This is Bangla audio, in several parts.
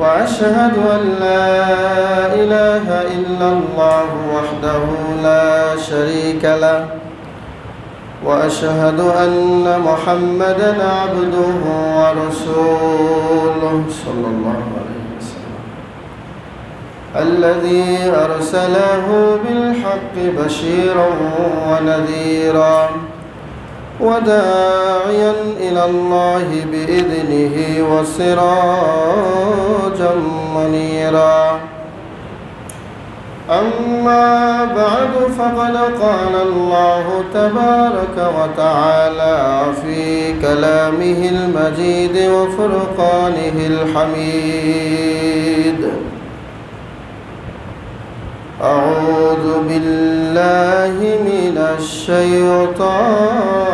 وأشهد أن لا إله إلا الله وحده لا شريك له وأشهد أن محمدا عبده ورسوله صلى الله عليه وسلم. الذي أرسله بالحق بشيرا ونذيرا. وداعيا إلى الله بإذنه وسراجا منيرا. أما بعد فقد قال الله تبارك وتعالى في كلامه المجيد وفرقانه الحميد. أعوذ بالله من الشيطان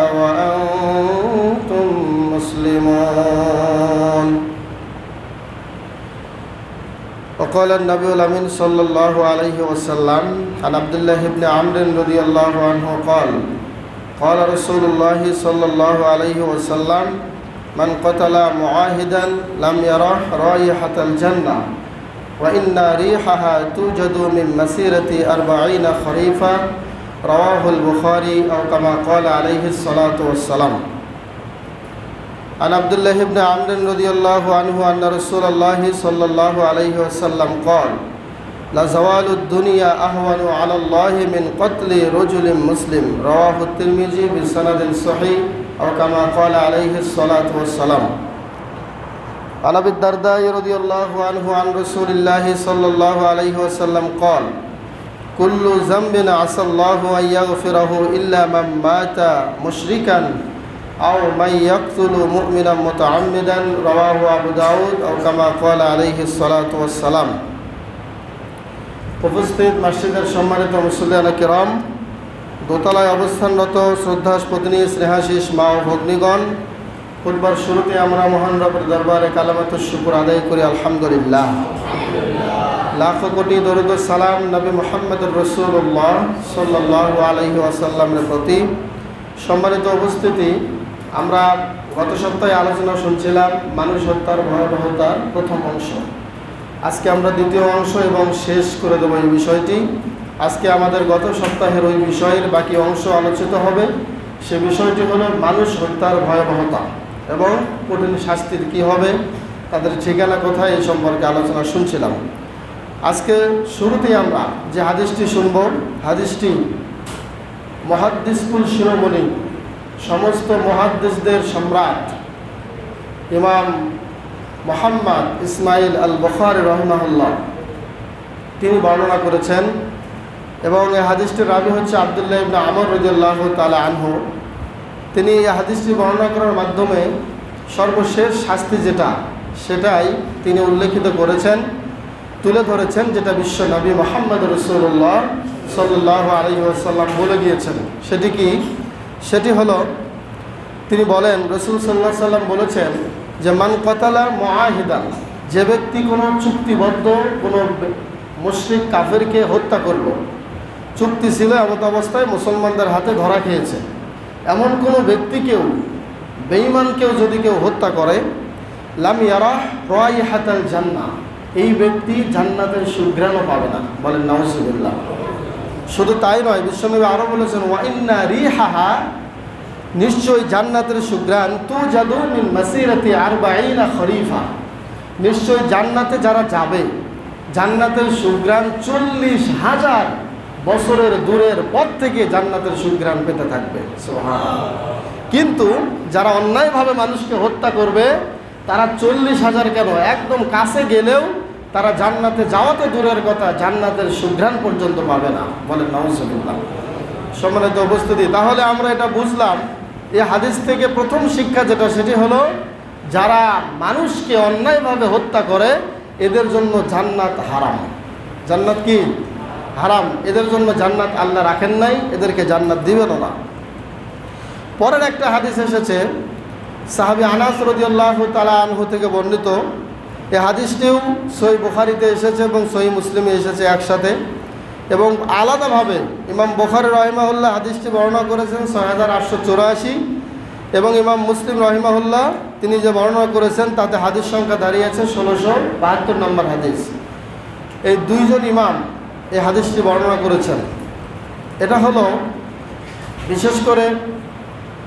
وقال النبي الأمين صلى الله عليه وسلم عن عبد الله بن عمرو رضي الله عنه قال قال رسول الله صلى الله عليه وسلم من قتل معاهدا لم يره رائحة الجنة وإن ريحها توجد من مسيرة أربعين خريفا رواه البخاري أو كما قال عليه الصلاة والسلام عن عبد الله بن عمرو رضي الله عنه أن رسول الله صلى الله عليه وسلم قال لزوال الدنيا أهون على الله من قتل رجل مسلم رواه الترمذي بسند صحيح أو كما قال عليه الصلاة والسلام عن أبي الدرداء رضي الله عنه عن رسول الله صلى الله عليه وسلم قال كل ذنب عسى الله أن يغفره إلا من مات مشركا أو من يقتل مؤمنا متعمدا رواه أبو داود أو كما قال عليه الصلاة والسلام উপস্থিত মসজিদের সম্মানিত মুসল্লিয়ানা কিরম দোতলায় অবস্থানরত শ্রদ্ধাস্পতিনী স্নেহাশিস মা ও ভগ্নিগণ ফুটবার শুরুতে আমরা মহান রবের দরবারে কালামাত শুকুর আদায় করি আলহামদুলিল্লাহ লাখো কোটি দরুদ সালাম নবী মোহাম্মদ রসুল্লাহ সাল্লাহ আলহি আসাল্লামের প্রতি সম্মানিত উপস্থিতি আমরা গত সপ্তাহে আলোচনা শুনছিলাম মানুষ হত্যার ভয়াবহতার প্রথম অংশ। আজকে আমরা দ্বিতীয় অংশ এবং শেষ করে দেবো এই বিষয়টি। আজকে আমাদের গত সপ্তাহের ওই বিষয়ের বাকি অংশ আলোচিত হবে। সে বিষয়টি হলো মানুষ হত্যার ভয়াবহতা এবং কঠিন শাস্তির কি হবে, তাদের ঠিকানা কোথায় এই সম্পর্কে আলোচনা শুনছিলাম। আজকে শুরুতেই আমরা যে হাদিসটি শুনব, হাদিসটি মহাদ্দিসকুল শিরোমণি সমস্ত মহাদ্দিসদের সম্রাট ইমাম মোহাম্মদ ইসমাইল আল বখার রহমাহুল্লাহ। তিনি বর্ণনা করেছেন এবং এই হাদিসটির রাবি হচ্ছে আবদুল্লাহ ইবনা আমর রদিয়াল্লাহ তালা আনহু। তিনি এই হাদিসটি বর্ণনা করার মাধ্যমে সর্বশেষ শাস্তি যেটা, সেটাই তিনি উল্লেখিত করেছেন, তুলে ধরেছেন, যেটা বিশ্ব নবী মোহাম্মদ রসুল্লাহ সাল্লাহ আলী আসাল্লাম বলে গিয়েছেন। সেটি কি? সেটি হলো, তিনি বলেন, রসুল সাল্লাহ সাল্লাম বলেছেন যে, মান কতালা মহাহিদা যে ব্যক্তি কোনো চুক্তিবদ্ধ কোনো মুশ্রিক কাফেরকে হত্যা করল, চুক্তি ছিল এমত অবস্থায় মুসলমানদের হাতে ধরা খেয়েছে। এমন কোনো ব্যক্তিকেও, বেঈমানকেও যদি কেউ হত্যা করে লামিয়ারা রয় হাতাল জান্না এই ব্যক্তি জান্নাতের সুঘ্রাণও পাবে না, বলেন নওয়াজুল্লাহ শুধু তাই নয়, বিশ্বনবী আরও বলেছেন ওয়াইন্না রি হাহা নিশ্চয়ই জান্নাতের সুগ্রাণ তু জাদু মিন মাসিরাতি আর বাইনা খরিফা। নিশ্চয়ই জান্নাতে যারা যাবে, জান্নাতের সুগ্রাণ চল্লিশ হাজার বছরের দূরের পথ থেকে জান্নাতের সুগ্রাণ পেতে থাকবে। কিন্তু যারা অন্যায়ভাবে মানুষকে হত্যা করবে, তারা চল্লিশ হাজার কেন? একদম কাছে গেলেও তারা জান্নাতে যাওয়া তো দূরের কথা, জান্নাতের সুঘ্রাণ পর্যন্ত পাবে না বলেন নওয়াজুল্লাহ সম্মানিত উপস্থিতি, তাহলে আমরা এটা বুঝলাম এই হাদিস থেকে প্রথম শিক্ষা যেটা, সেটি হলো যারা মানুষকে অন্যায়ভাবে হত্যা করে, এদের জন্য জান্নাত হারাম। জান্নাত কি? হারাম। এদের জন্য জান্নাত আল্লাহ রাখেন নাই, এদেরকে জান্নাত দিবেনও না। পরের একটা হাদিস এসেছে, সাহাবি আনাস রদিয়াল্লাহ তালা আনহু থেকে বর্ণিত এই হাদিসটিও সই বুখারিতে এসেছে এবং সই মুসলিমে এসেছে একসাথে। এবং আলাদাভাবে ইমাম বুখারি রহিমাহুল্লাহ হাদিসটি বর্ণনা করেছেন ছয় হাজার আটশো চৌরাশি এবং ইমাম মুসলিম রহিমাহুল্লাহ তিনি যে বর্ণনা করেছেন তাতে হাদিস সংখ্যা দাঁড়িয়েছে ষোলোশো বাহাত্তর নম্বর হাদিস। এই দুইজন ইমাম এই হাদিসটি বর্ণনা করেছেন। এটা হলো, বিশেষ করে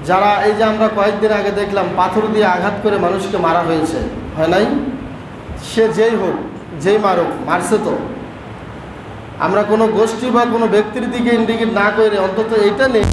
যারা এই যে আমরা কয়েকদিন আগে দেখলাম পাথর দিয়ে আঘাত করে মানুষকে মারা হয়েছে, হয় নাই? সে যেই হোক, যেই মারুক, মারছে তো। আমরা কোনো গোষ্ঠী বা কোনো ব্যক্তির দিকে ইন্ডিকেট না করে অন্তত এইটা নেই।